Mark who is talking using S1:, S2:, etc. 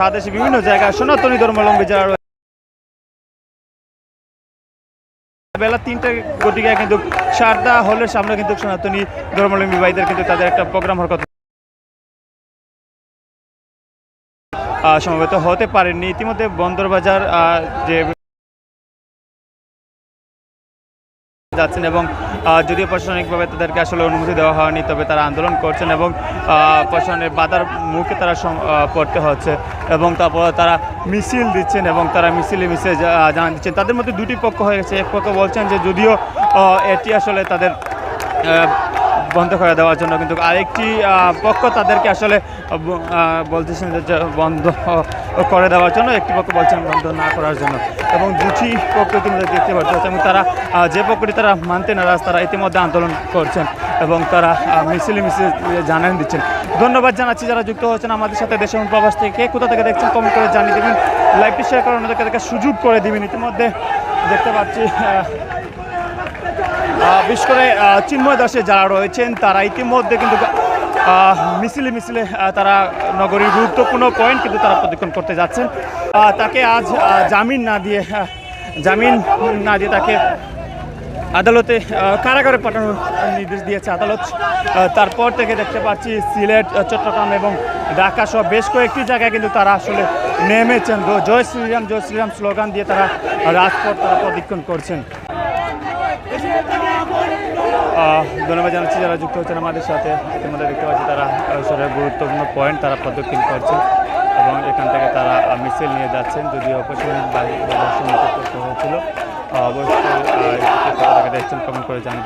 S1: বাংলাদেশে বিভিন্ন জায়গায় সনাতনী ধর্মাবলম্বী যারা রয়েছে, বেলা তিনটা গতিকে কিন্তু সারদা হলের সামনে কিন্তু সনাতনী ধর্মাবলম্বী ভাইদের কিন্তু তাদের একটা প্রোগ্রাম হওয়ার কথা সমবেত হতে পারেননি। ইতিমধ্যে বন্দরবাজার যে যাচ্ছেন এবং যদিও প্রশাসনিকভাবে তাদেরকে আসলে অনুমতি দেওয়া হয়নি, তবে তারা আন্দোলন করছেন এবং প্রশাসনের বাধার মুখে তারা পড়তে হচ্ছে এবং তারপর তারা মিছিল দিচ্ছেন এবং তারা মিছিলে মিছিলে জানান দিচ্ছেন। তাদের মধ্যে দুটি পক্ষ হয়ে গেছে। এক পক্ষ বলছেন যে যদিও এটি আসলে তাদের বন্ধ করে দেওয়ার জন্য কিন্তু আরেকটি পক্ষ তাদেরকে আসলে বলতেছেন যে বন্ধ করে দেওয়ার জন্য, একটি পক্ষ বলছেন বন্ধ না করার জন্য। এবং দুটি পক্ষ ইতিমধ্যে দেখতে পাচ্ছি এবং তারা যে পক্ষটি তারা মানতে নারাজ, তারা ইতিমধ্যে আন্দোলন করছেন এবং তারা মিছিলে মিছিলে জানান দিচ্ছেন। ধন্যবাদ জানাচ্ছি যারা যুক্ত হচ্ছেন আমাদের সাথে দেশ এবং প্রবাস থেকে। কোথা থেকে দেখছেন কমেন্ট করে জানিয়ে দেবেন। লাইভটি শেয়ার করে ওনাদেরকে দেখে সুযোগ করে দিবেন। ইতিমধ্যে দেখতে পাচ্ছি বিশেষ করে চিন্ময় দাসে যারা রয়েছেন, তারা ইতিমধ্যে কিন্তু মিছিলে মিছিলে তারা নগরীর গুরুত্বপূর্ণ পয়েন্ট কিন্তু তারা প্রদক্ষিণ করতে যাচ্ছেন। তাকে আজ জামিন না দিয়ে জামিন না দিয়ে তাকে আদালতে কারাগারে পাঠানোর নির্দেশ দিয়েছে আদালত। তারপর থেকে দেখতে পাচ্ছি সিলেট চট্টগ্রাম এবং ঢাকা সহ বেশ কয়েকটি জায়গায় কিন্তু তারা আসলে নেমেছেন। জয় শ্রীরাম জয় শ্রীরাম স্লোগান দিয়ে তারা রাজপথ তারা প্রদক্ষিণ করছেন। ধন্যবাদ জানাচ্ছি যারা যুক্ত হচ্ছেন আমাদের সাথে। ইতিমধ্যে দেখতে পাচ্ছি তারা সবাই গুরুত্বপূর্ণ পয়েন্ট তারা প্রদক্ষিণ করছে এবং এখান থেকে তারা মিছিল নিয়ে যাচ্ছেন। যদিও অপসারণ করতে হয়েছিল। অবশ্যই দেখছেন কমেন্ট করে দেবেন